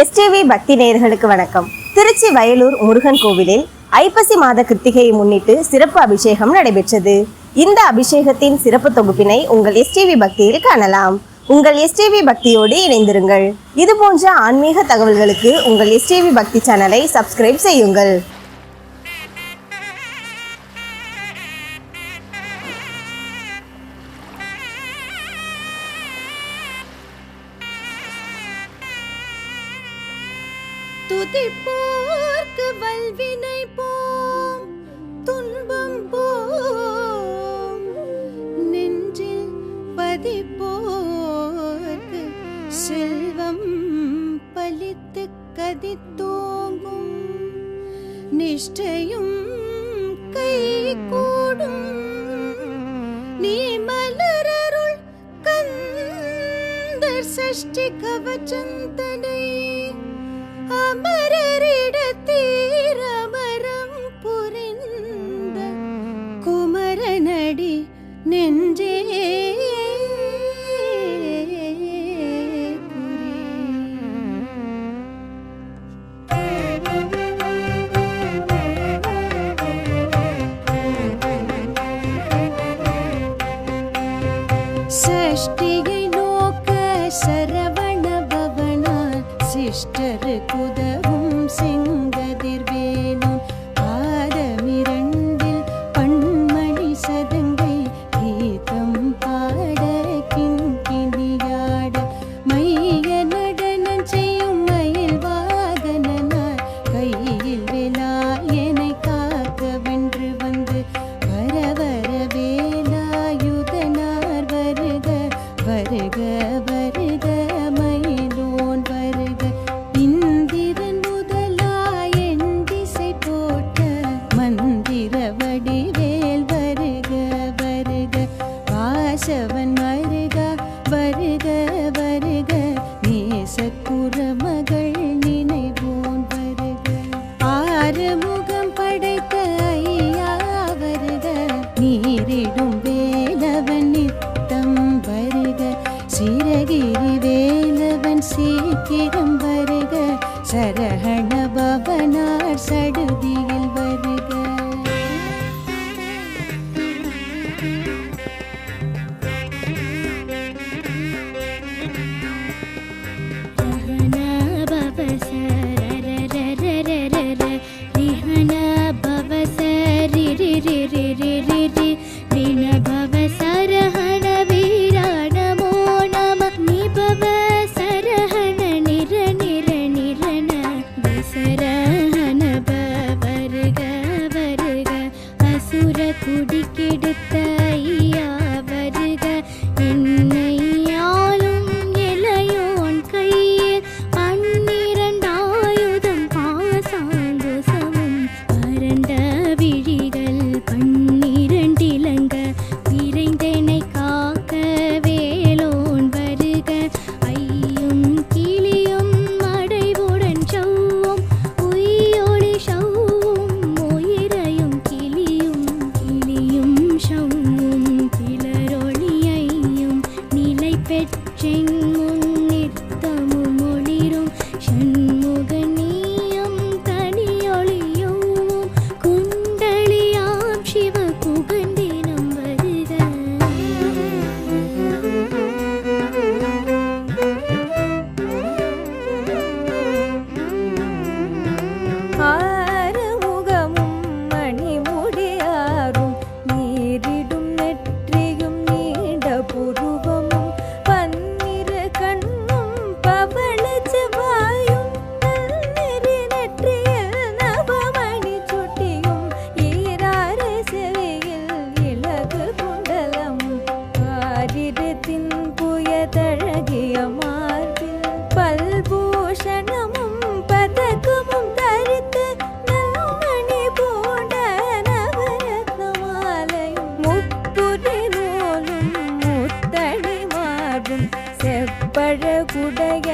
STV பக்தி நேயர்களுக்கு வணக்கம். திருச்சி வயலூர் முருகன் கோவிலில் ஐப்பசி மாத கிருத்திகையை முன்னிட்டு சிறப்பு அபிஷேகம் நடைபெற்றது. இந்த அபிஷேகத்தின் சிறப்பு தொகுப்பினை உங்கள் எஸ்டிவி பக்தியில் காணலாம். உங்கள் எஸ்டிவி பக்தியோடு இணைந்திருங்கள். இது போன்ற ஆன்மீக தகவல்களுக்கு உங்கள் எஸ்டிவி பக்தி சேனலை சப்ஸ்கிரைப் செய்யுங்கள். துதிப்போர்க்கு வல்வினை போம். துன்பம் போம். நெஞ்சில் பதிப்போர்க்கு செல்வம் பலித்து கதித்தோங்கும். நிஷ்டையும் கை கூடும் நீ மலரருள் கந்தர் சஷ்டி கவச்சந்தர் ஆட்டி கெடுத்த செப்பழகுடைய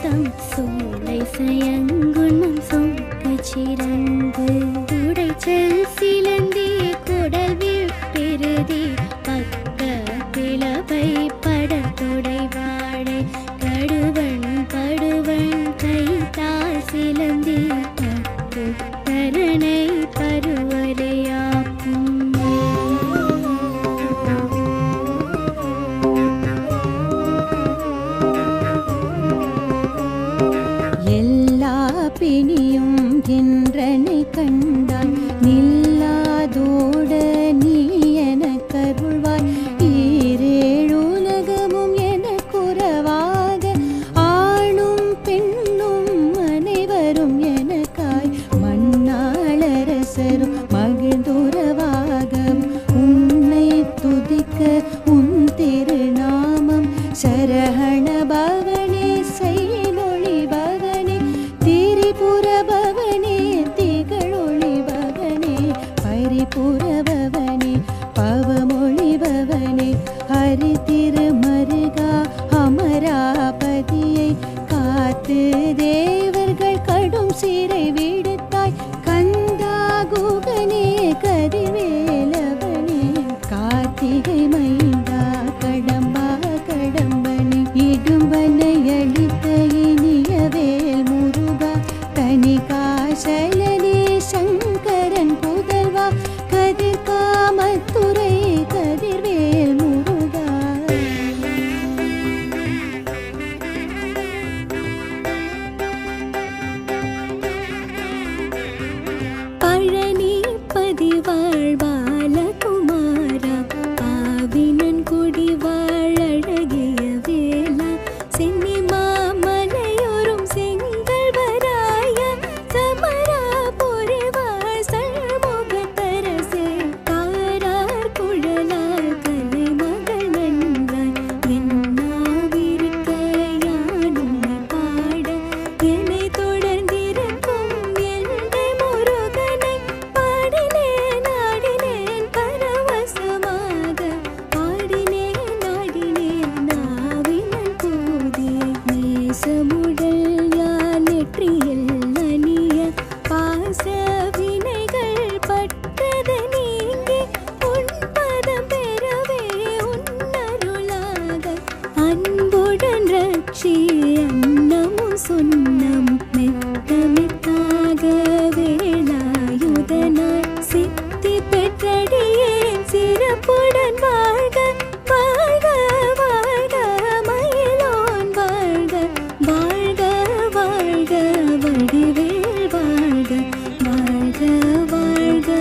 சுத்தம் சூளை சயங்குணம் சொந்த சிறந்து உடைச்சல் சிலந்தி குடல் விட்டெருதி. எல்லா பிணியும் என்றனை கண் பரிபூரபவனே திகழொளி பகனே பரிபூரப शलने शङ्कर